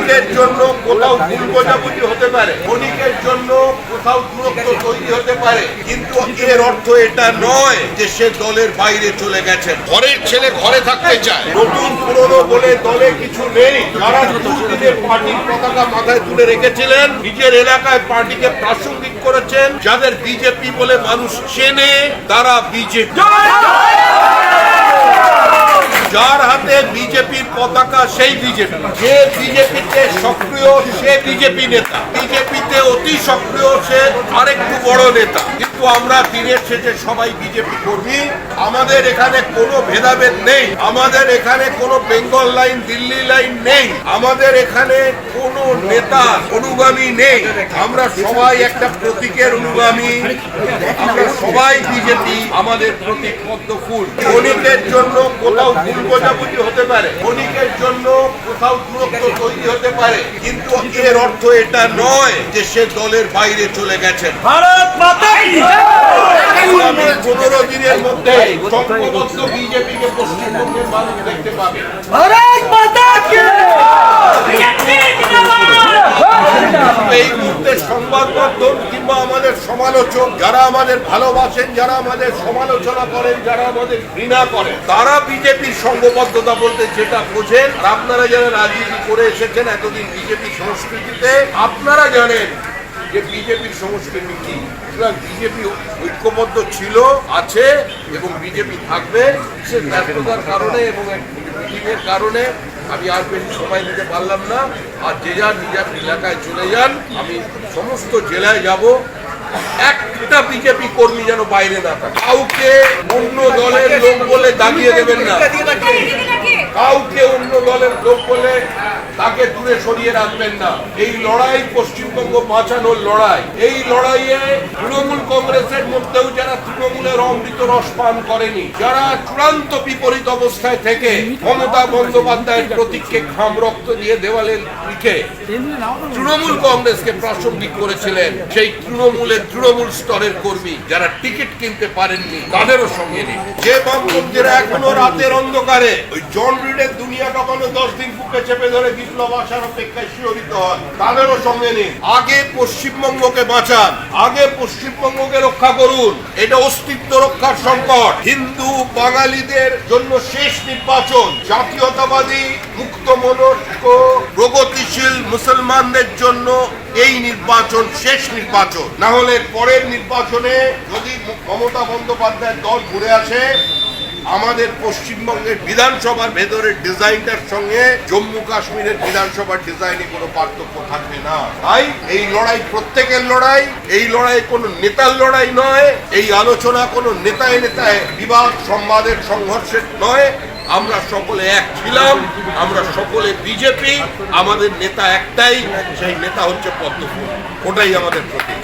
ক্ষণিকের জন্য কোথাও ভুল বোঝাবুঝি হতে পারে ক্ষণিকের জন্য কোথাও দূরত্ব তৈরি হতে পারে কিন্তু এর অর্থ এটা নয় যে সে দলের বাইরে চলে গেছেন। ঘরের ছেলে ঘরে থাকতে চায়। নতুন পুরনো বলে দলে কিছু নেই। যারা দুদিনে পার্টির পতাকা মাথায় তুলে রেখেছিলেন নিজের এলাকায় পার্টিকে প্রাসঙ্গিক করেছেন যাদের বিজেপি বলে মানুষ চেনে তারা বিজেপি। বিজেপির পতাকা সেই বিজেপি। যে বিজেপিতে সক্রিয়, সে বিজেপি নেতা। বিজেপিতে অতি সক্রিয়, সে আরেকটু বড় নেতা। কিন্তু আমরা দিনের শেষে সবাই বিজেপি কর্মী। আমাদের এখানে কোনো ভেদাভেদ নেই। আমাদের এখানে কোনো বেঙ্গল লাইন, দিল্লি লাইন নেই। আমাদের এখানে কোনো নেতা অনুগামী নেই। আমরা সবাই একটা প্রতীকের অনুগামী। আমরা সবাই বিজেপি, আমাদের প্রতীক পদ্ম ফুল ক্ষণিকের জন্য কোথাও ভুল বোঝাবুঝি হতে পারে। ক্ষণিকের জন্য কোথাও দূরত্ব তৈরি হতে পারে। কিন্তু এর অর্থ এটা নয় যে সে দলের বাইরে চলে গেছে ভারত মাতা পনেরো দিনের মধ্যে বিজেপিকে পশ্চিমবঙ্গের মানুষ দেখতে পাবে। ভারত মাতা কি এই মুহূর্তে সংবাদ মাধ্যম কিংবা আমাদের সমালোচক যারা আমাদের ভালোবাসেন, যারা আমাদের সমালোচনা করেন, যারা আমাদের ঘৃণা করেন, তারা বিজেপির সংঘবদ্ধতা বলতে যেটা বোঝেন, আর আপনারা যারা রাজনীতি করে এসেছেন এতদিন বিজেপি সংস্কৃতিতে, আপনারা জানেন যে বিজেপির সংস্কৃতি কি। সুতরাং বিজেপি ঐক্যবদ্ধ ছিল, আছে, এবং বিজেপি থাকবে, সে ব্যর্থতার কারণে এবং মিটিংয়ের কারণে আমি আর বেশি সময় দিতে পারলাম না। আর যে যার নিজের এলাকায় চলে যান, আমি সমস্ত জেলায় যাব। একটা বিজেপি কর্মী যেন বাইরে না থাকে। কাউকে অন্য দলের লোক বলে দাঁড়িয়ে দেবেন না। কাউকে অন্য দলের লোক বলে তাকে দূরে সরিয়ে রাখবেন না। এই লড়াই পশ্চিমবঙ্গ বাঁচানোর লড়াই। এই লড়াইয়ে তৃণমূল কংগ্রেসের তৃণমূলের অমৃত রস পান করেনি। যারা চূড়ান্ত বিপরীত অবস্থায় থেকে মমতা বন্দ্যোপাধ্যায়ের প্রতীককে ঘাম রক্ত দিয়ে দেওয়ালে লিখে তৃণমূল কংগ্রেসকে প্রাসঙ্গিক করেছিলেন সেই তৃণমূলের তৃণমূল স্তরের কর্মী, যারা টিকিট কিনতে পারেননি, তাদেরও সঙ্গে নেই যে বামপন্থীরা এখনও রাতের অন্ধকারে, ওই জন রিডের দুনিয়া কখনো দশ দিন বুকে চেপে ধরে বিপ্লব আসার অপেক্ষায় শিহরিত হয় তাদেরও সঙ্গে নেই আগে পশ্চিমবঙ্গকে বাঁচান, আগে পশ্চিমবঙ্গকে রক্ষা করুন, এটা অস্তিত্ব রক্ষার সংকট। হিন্দু বাঙালিদের জন্য শেষ নির্বাচন। জাতীয়তাবাদী মুক্ত মনস্ক প্রগতিশীল মুসলমানদের জন্য এই নির্বাচন শেষ নির্বাচন। না হলে পরের নির্বাচনে যদি মমতা বন্দ্যোপাধ্যায়ের দল ঘুরে আসে আমাদের পশ্চিমবঙ্গের বিধানসভার ভেতরের ডিজাইনটার সঙ্গে জম্মু কাশ্মীরের বিধানসভার ডিজাইনে কোনো পার্থক্য থাকবে না। তাই এই লড়াই প্রত্যেকের লড়াই, এই লড়াই কোনো নেতার লড়াই নয়, এই আলোচনা কোনো নেতায় নেতায়, বিবাদ সংবাদের সংঘর্ষের নয়। আমরা সকলে এক ছিলাম, আমরা সকলে বিজেপি, আমাদের নেতা একটাই, সেই নেতা হচ্ছে পদ্মফুল। ওটাই আমাদের প্রতীক।